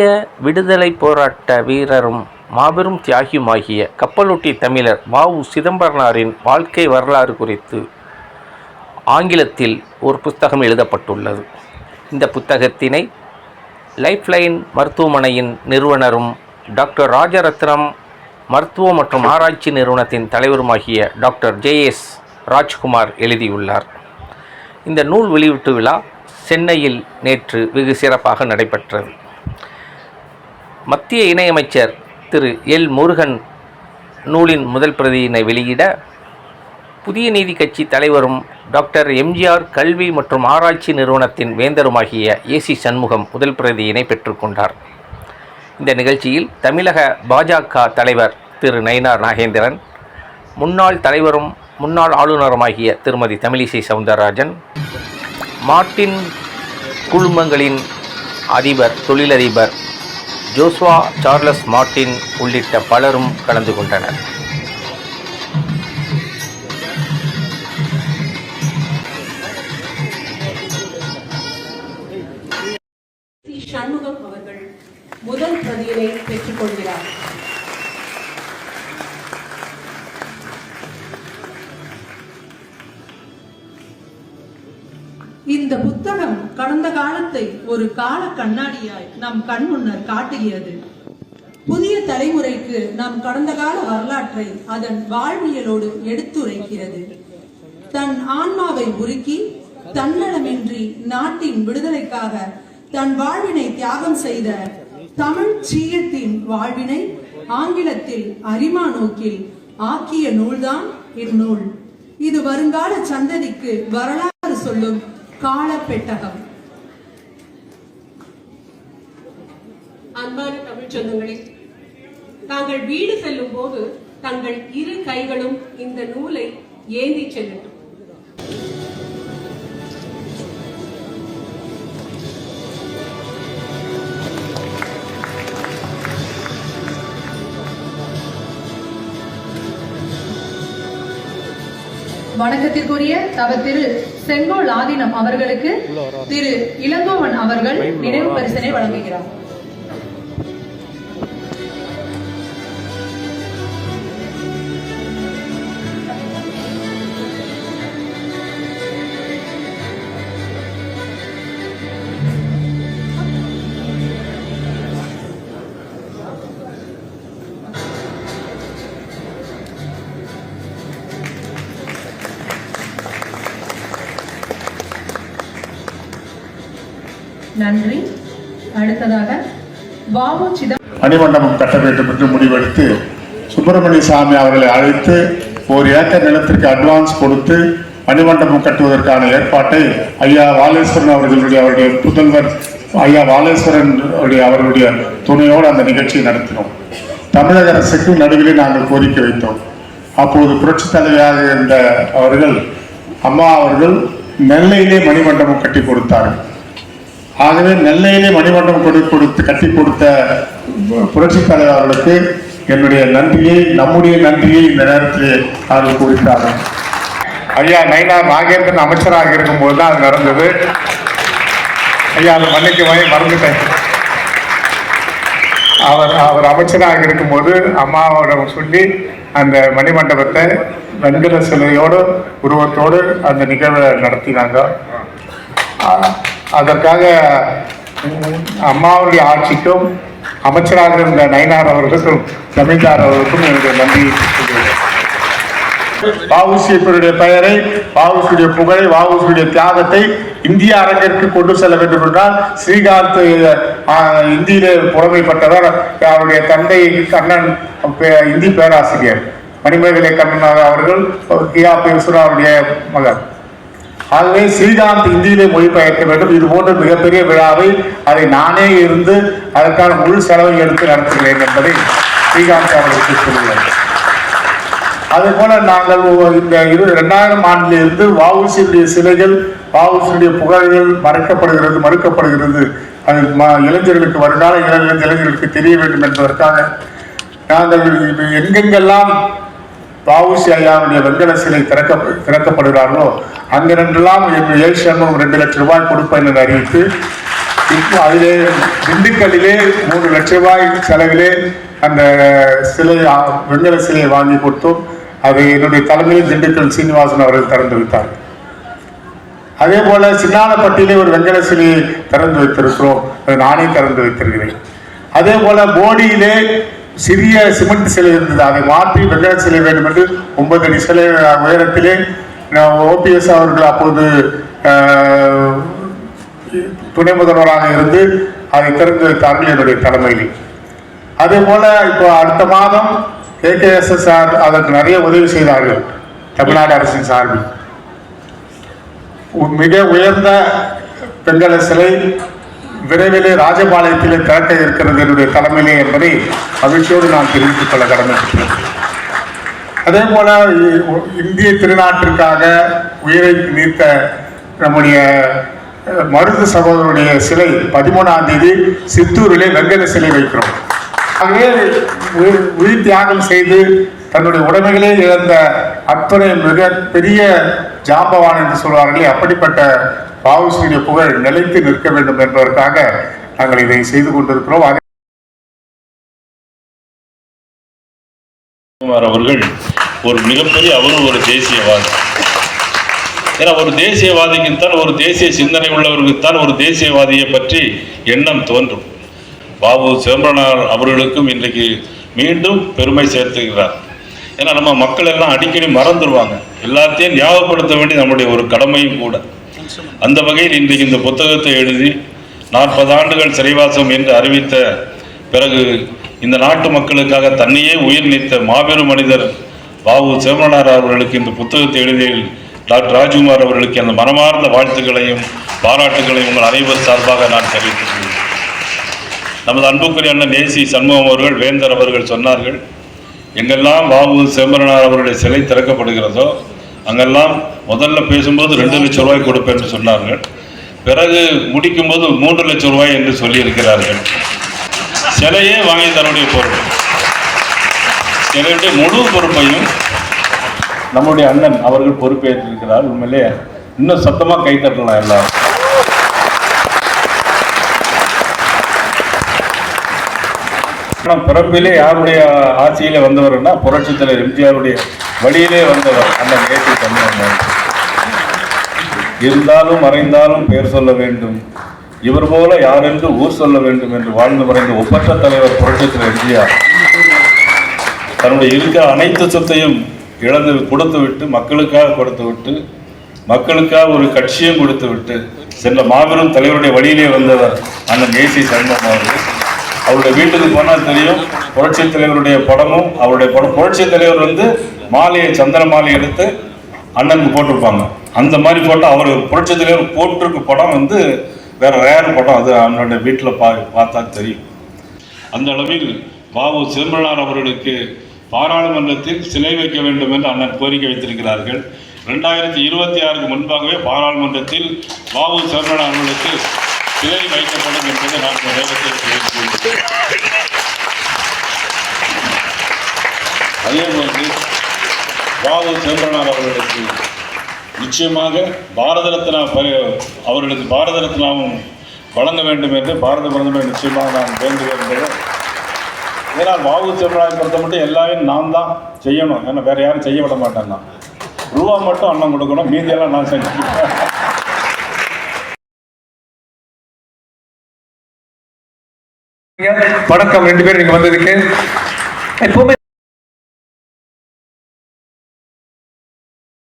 இந்திய விடுதலைப் போராட்ட வீரரும் மாபெரும் தியாகியுமாகிய கப்பலோட்டிய தமிழர் வ உ சிதம்பரனாரின் வாழ்க்கை வரலாறு குறித்து ஆங்கிலத்தில் ஒரு புத்தகம் எழுதப்பட்டுள்ளது. இந்த புத்தகத்தினை லைஃப்லைன் மருத்துவமனையின் நிறுவனரும் டாக்டர் ராஜரத்னம் மருத்துவ மற்றும் ஆராய்ச்சி நிறுவனத்தின் தலைவருமாகிய டாக்டர் ஜேஎஸ் ராஜ்குமார் எழுதியுள்ளார். இந்த நூல் வெளியீட்டு விழா சென்னையில் நேற்று வெகு சிறப்பாக நடைபெற்றது. மத்திய இணையமைச்சர் திரு எல் முருகன் நூலின் முதல் பிரதியினை வெளியிட புதிய நீதி கட்சி தலைவரும் டாக்டர் எம்ஜிஆர் கல்வி மற்றும் ஆராய்ச்சி நிறுவனத்தின் வேந்தருமாகிய ஏசி சண்முகம் முதல் பிரதியினை பெற்றுக்கொண்டார். இந்த நிகழ்ச்சியில் தமிழக பாஜக தலைவர் திரு நயினார் நாகேந்திரன் முன்னாள் தலைவரும் முன்னாள் ஆளுநருமாகிய திருமதி தமிழிசை சவுந்தரராஜன் மார்ட்டின் குழுமங்களின் அதிபர் தொழிலதிபர் ஜோஸ்வா சார்லஸ் மார்டின் உள்ளிட்ட பலரும் கலந்து கொண்டனர். சண்முகம் அவர்கள் முதல் பிரதியினை பெற்றுக் கடந்த காலத்தை ஒரு கால கண்ணாடியாய் நம் கண் முன்னர் காட்டுகிறது புதிய தலைமுறைக்கு நம் கடந்த கால வரலாற்றை அதன் வாழ்வியலோடு எடுத்துரைக்கிறது. தன் ஆன்மாவை உருக்கி தன்னலமின்றி நாட்டின் விடுதலைக்காக தன் வாழ்வினை தியாகம் செய்த தமிழ் சீயத்தின் வாழ்வினை ஆங்கிலத்தில் அரிமா நோக்கில் ஆக்கிய நூல்தான் இந்நூல். இது வருங்கால சந்ததிக்கு வரலாறு சொல்லும் காலப்பெட்டகம். அன்பான தமிழ் சொந்தங்களே தாங்கள் வீடு செல்லும் போது தங்கள் இரு கைகளும் இந்த நூலை ஏந்தி செல்லட்டும். வணக்கத்திற்குரிய தவ திரு செங்கோல் ஆதீனம் அவர்களுக்கு திரு இளங்கோவன் அவர்கள் நினைவு பரிசனை வழங்குகிறார். நன்றி. அடுத்ததாக பாபு சிதம் மணிமண்டபம் கட்ட வேண்டும் என்று முடிவெடுத்து சுப்பிரமணிய சாமி அவர்களை அழைத்து ஒரு ஏக்கர் நிலத்திற்கு அட்வான்ஸ் கொடுத்து மணிமண்டபம் கட்டுவதற்கான ஏற்பாட்டை ஐயா வாலேஸ்வரன் அவர்களுடைய அவருடைய புதல்வர் ஐயா வாலேஸ்வரன் அவருடைய அவர்களுடைய துணையோடு அந்த நிகழ்ச்சியை நடத்தினோம். தமிழக அரசுக்கு நடுவிலே நாங்கள் கோரிக்கை வைத்தோம். அப்போது புரட்சி தலைவியாக இருந்த அவர்கள் அம்மா அவர்கள் நெல்லையிலே மணிமண்டபம் கட்டி கொடுத்தார்கள். ஆகவே நெல்லையிலே மணிமண்டபம் கொடு கொடுத்து கட்டி கொடுத்த புரட்சி தலைவர் அவர்களுக்கு என்னுடைய நன்றியை நம்முடைய நன்றியை இந்த நேரத்தில் அவர்கள் குறித்தார்கள் ஐயா நைனா நாகேந்திரன் அமைச்சராக இருக்கும்போது தான் அது நடந்தது. ஐயா அது மன்னிக்க மறந்துட்டேன். அவர் அவர் அமைச்சராக இருக்கும்போது அம்மாவிடம் சொல்லி அந்த மணிமண்டபத்தை வெண்கல சிலையோடு உருவத்தோடு அந்த நிகழ்வை நடத்தினாங்க. ஆ- அதற்காக அம்மாவுடைய ஆட்சிக்கும் அமைச்சராக இருந்த நயனார் அவர்களுக்கும் ஜமீன்தார் அவர்களுக்கும் என்னுடைய நன்றி வாவுசியப்பருடைய பெயரை வாவுசியுடைய புகழை வாவுசியுடைய தியாகத்தை இந்திய அரங்கிற்கு கொண்டு செல்ல வேண்டும் என்றால் ஸ்ரீகாந்த் இந்தியிலே புலமைப்பட்டவர் அவருடைய தந்தை கண்ணன் பே- இந்தி பேராசிரியர். மணிமேகலை கண்ணன் அவர்கள் கியா பேசுறாருடைய மகன். ஆகவே ஸ்ரீகாந்த் இந்தியிலே மொழிபெயர்க்க வேண்டும். இது போன்ற மிகப்பெரிய விழாவை அதை நானே இருந்து அதற்கான முழு செலவை எடுத்து நடத்துகிறேன் என்பதை ஸ்ரீகாந்த் அவர்களுக்கு சொல்லுகிறேன் அதே போல நாங்கள் இந்த இரு இரண்டாயிரம் ஆண்டிலிருந்து வாவுசியுடைய சிலைகள் வாவுசியுடைய புகழ்கள் மறைக்கப்படுகிறது மறுக்கப்படுகிறது. அது ம- இளைஞர்களுக்கு வருங்கால இளைஞர்களுக்கு தெரிய வேண்டும் என்பதற்காக நாங்கள் இது எங்கெங்கெல்லாம் பாவுசி ஐயாவுடைய வெங்கல சிலை திறக்க திறக்கப்படுகிறார்களோ அங்கிருந்தெல்லாம் எங்கள் ஏழு சண்முகம் ரெண்டு லட்சம் ரூபாய் கொடுப்பேன் என்று அறிவித்து இப்போ அதிலே திண்டுக்கல்லிலே மூன்று லட்ச ரூபாய் செலவிலே அந்த சிலை ஆ, சிலையை வாங்கி கொடுத்தோம். அதை என்னுடைய தலைமையில் திண்டுக்கல் சீனிவாசன் அவர்கள் திறந்து வைத்தார். அதே போல சின்னாலப்பட்டியிலே ஒரு வெங்கல சிலையை திறந்து வைத்திருக்கிறோம். அதை நானே திறந்து வைத்திருக்கிறேன். அதே போல போடியிலே சிறிய சிமெண்ட் சிலை இருந்தது. அதை மாற்றி வெங்கட சிலை வேண்டும் என்று ஒன்பது அடி சிலை உயரத்திலே ஓபிஎஸ் அவர்கள் அப்போது துணை முதல்வராக இருந்து அதை திறந்து வைத்தார்கள் என்னுடைய தலைமையில். அதே போல இப்போ அடுத்த மாதம் கேகேஎஸ்எஸ்ஆர் அதற்கு நிறைய உதவி செய்தார்கள் தமிழ்நாடு அரசின் சார்பில். மிக உயர்ந்த பெண்கள சிலை விரைவிலே ராஜபாளையத்திலே திறக்க இருக்கிறது என்னுடைய தலைமையிலே என்பதை மகிழ்ச்சியோடு நான் தெரிவித்துக் கொள்ள கடமைப்பட்டேன் அதே போல இந்திய திருநாட்டிற்காக உயிரை நீத்த நம்முடைய மருது சகோதரருடைய சிலை பதிமூணாம் தேதி சித்தூரிலே வெங்கல சிலை வைக்கிறோம். ஆகவே உயிர் உயிர் தியாகம் செய்து தன்னுடைய உடைமைகளே இழந்த அத்தனை மிக பெரிய ஜாம்பவான் என்று சொல்வார்களே அப்படிப்பட்ட பாவுசியுடைய புகழ் நிலைத்து நிற்க வேண்டும் என்பதற்காக நாங்கள் இதை செய்து கொண்டிருக்கிறோம். அவர்கள் ஒரு மிகப்பெரிய அவரும் ஒரு தேசியவாதி. ஏன்னா ஒரு தேசியவாதிக்குத்தான் ஒரு தேசிய சிந்தனை உள்ளவருக்குத்தான் ஒரு தேசியவாதியை பற்றி எண்ணம் தோன்றும். பாபு சிதம்பரனார் அவர்களுக்கும் இன்றைக்கு மீண்டும் பெருமை சேர்த்துக்கிறார் ஏன்னா நம்ம மக்கள் எல்லாம் அடிக்கடி மறந்துடுவாங்க எல்லாத்தையும் ஞாபகப்படுத்த வேண்டிய நம்முடைய ஒரு கடமையும் கூட. அந்த வகையில் இன்றைக்கு இந்த புத்தகத்தை எழுதி நாற்பது ஆண்டுகள் சிறைவாசம் என்று அறிவித்த பிறகு இந்த நாட்டு மக்களுக்காக தன்னையே உயிர் நீத்த மாபெரும் மனிதர் பாபு சிவமனார் அவர்களுக்கு இந்த புத்தகத்தை எழுதியில் டாக்டர் ராஜ்குமார் அவர்களுக்கு அந்த மனமார்ந்த வாழ்த்துக்களையும் பாராட்டுகளையும் உங்கள் அனைவர் சார்பாக நான் தெரிவித்துக் நமது அன்புக்குரிய அண்ணன் ஏசி சண்முகம் அவர்கள் வேந்தர் அவர்கள் சொன்னார்கள் எங்கெல்லாம் பாபு சிதம்பரனார் அவருடைய சிலை திறக்கப்படுகிறதோ அங்கெல்லாம் முதல்ல பேசும்போது ரெண்டு லட்சம் ரூபாய் கொடுப்பேன் என்று சொன்னார்கள். பிறகு முடிக்கும்போது மூன்று லட்சம் ரூபாய் என்று சொல்லியிருக்கிறார்கள். சிலையே வாங்கி தன்னுடைய பொறுப்பு. சிலையுடைய முழு பொறுப்பையும் நம்முடைய அண்ணன் அவர்கள் பொறுப்பேற்றிருக்கிறார். உண்மையிலே இன்னும் சத்தமா கை தட்டலாம் எல்லாரும். பிறப்பிலே யாருடைய ஆட்சியிலே வந்தவர்னா புரட்சித் தலைவர் எம்ஜிஆருடைய வழியிலே வந்தவர் அந்த நேற்று தமிழ் இருந்தாலும் மறைந்தாலும் பெயர் சொல்ல வேண்டும். இவர் போல யாரென்று ஊர் சொல்ல வேண்டும் என்று வாழ்ந்து மறைந்த ஒப்பற்ற தலைவர் புரட்சித்திர எம்ஜிஆர். தன்னுடைய இருக்கிற அனைத்து சொத்தையும் இழந்து கொடுத்து விட்டு மக்களுக்காக கொடுத்து விட்டு மக்களுக்காக ஒரு கட்சியும் கொடுத்து விட்டு சென்ற மாபெரும் தலைவருடைய வழியிலே வந்தவர் அந்த மேசி சண்முகம் அவர்கள். அவருடைய வீட்டுக்கு போனால் தெரியும் புரட்சி தலைவருடைய படமும் அவருடைய படம் புரட்சி தலைவர் வந்து மாலையை சந்திர மாலை எடுத்து அண்ணனுக்கு போட்டிருப்பாங்க. அந்த மாதிரி போட்டோ அவர் புரட்சி போட்டிருக்க படம் வந்து வேற ரேர் படம். அது அண்ணனுடைய வீட்டில் பா பார்த்தா தெரியும். அந்த அளவில் பாபு சிதம்பரனார் அவர்களுக்கு பாராளுமன்றத்தில் சிலை வைக்க வேண்டும் என்று அண்ணன் கோரிக்கை வைத்திருக்கிறார்கள். ரெண்டாயிரத்தி இருபத்தி ஆறுக்கு முன்பாகவே பாராளுமன்றத்தில் பாபு சிதம்பரனார் அவர்களுக்கு சிலை வைக்கப்படும் என்பதை நான் நேரத்தில் தெரிவித்துள்ளேன் அதே போன்று பாபு சிதம்பரனார் அவர்களுக்கு நிச்சயமாக பாரத ரத்னா அவர்களுக்கு பாரத ரத்னாவும் வழங்க வேண்டும் என்று பாரத பிரதமர் நிச்சயமாக நான் வேண்டுகிறேன் ஏன்னா பாபு சிவராஜ் பொறுத்த மட்டும் எல்லாமே நான் தான் செய்யணும். ஏன்னா வேற யாரும் செய்ய விட மாட்டேன் நான் ரூபா மட்டும் அண்ணன் கொடுக்கணும். மீதியெல்லாம் நான் செஞ்சு வணக்கம். ரெண்டு பேரும் நீங்க வந்ததுக்கு. எப்பவுமே